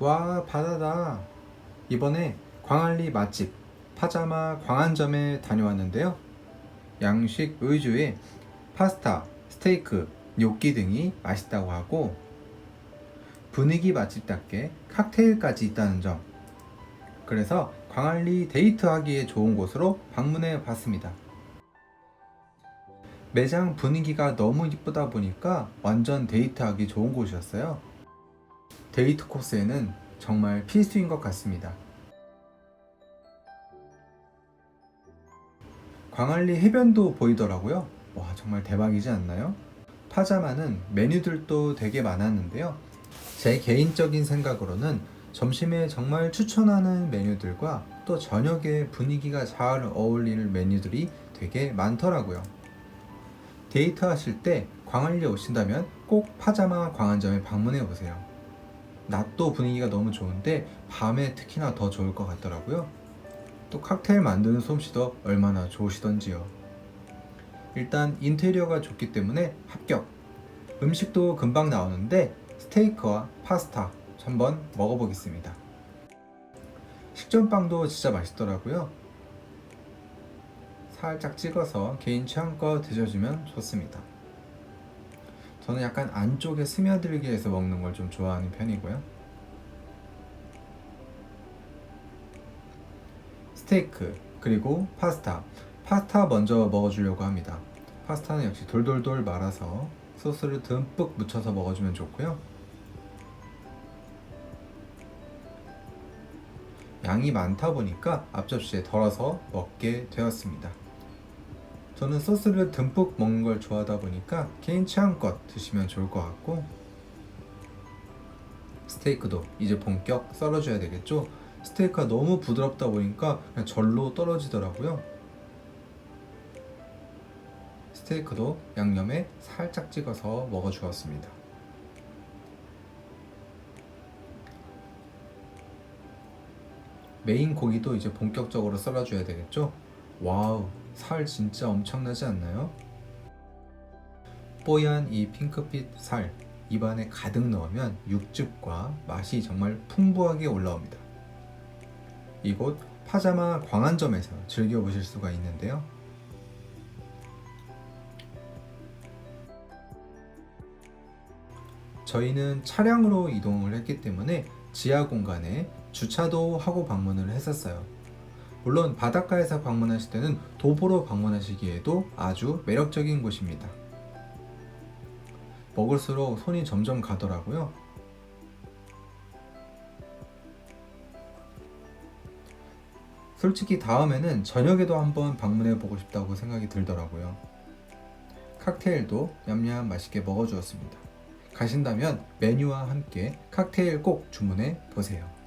와 바다다. 이번에 광안리 맛집 파자마 광안점에 다녀왔는데요. 양식 의주에 파스타, 스테이크, 뇨끼 등이 맛있다고 하고 분위기 맛집답게 칵테일까지 있다는 점. 그래서 광안리 데이트하기에 좋은 곳으로 방문해 봤습니다. 매장 분위기가 너무 이쁘다 보니까 완전 데이트하기 좋은 곳이었어요 데이트 코스에는 정말 필수인 것 같습니다. 광안리 해변도 보이더라고요. 와, 정말 대박이지 않나요? 파자마는 메뉴들도 되게 많았는데요. 제 개인적인 생각으로는 점심에 정말 추천하는 메뉴들과 또 저녁에 분위기가 잘 어울리는 메뉴들이 되게 많더라고요. 데이트 하실 때 광안리에 오신다면 꼭 파자마 광안점에 방문해 보세요. 낮도 분위기가 너무 좋은데 밤에 특히나 더 좋을 것 같더라고요. 또 칵테일 만드는 솜씨도 얼마나 좋으시던지요. 일단 인테리어가 좋기 때문에 합격. 음식도 금방 나오는데 스테이크와 파스타 한번 먹어보겠습니다. 식전빵도 진짜 맛있더라고요. 살짝 찍어서 개인 취향껏 드셔주면 좋습니다. 저는 약간 안쪽에 스며들게 해서 먹는 걸 좀 좋아하는 편이고요. 스테이크 그리고 파스타. 파스타 먼저 먹어주려고 합니다. 파스타는 역시 돌돌돌 말아서 소스를 듬뿍 묻혀서 먹어주면 좋고요. 양이 많다 보니까 앞접시에 덜어서 먹게 되었습니다. 저는 소스를 듬뿍 먹는 걸 좋아하다 보니까 개인 취향껏 드시면 좋을 것 같고 스테이크도 이제 본격 썰어줘야 되겠죠? 스테이크가 너무 부드럽다 보니까 그냥 절로 떨어지더라고요. 스테이크도 양념에 살짝 찍어서 먹어주었습니다. 메인 고기도 이제 본격적으로 썰어줘야 되겠죠? 와우, 살 진짜 엄청나지 않나요? 뽀얀 이 핑크빛 살 입안에 가득 넣으면 육즙과 맛이 정말 풍부하게 올라옵니다. 이곳 파자마 광안점에서 즐겨보실 수가 있는데요. 저희는 차량으로 이동을 했기 때문에 지하 공간에 주차도 하고 방문을 했었어요. 물론 바닷가에서 방문하실 때는 도보로 방문하시기에도 아주 매력적인 곳입니다. 먹을수록 손이 점점 가더라고요. 솔직히 다음에는 저녁에도 한번 방문해 보고 싶다고 생각이 들더라고요. 칵테일도 냠냠 맛있게 먹어 주었습니다. 가신다면 메뉴와 함께 칵테일 꼭 주문해 보세요.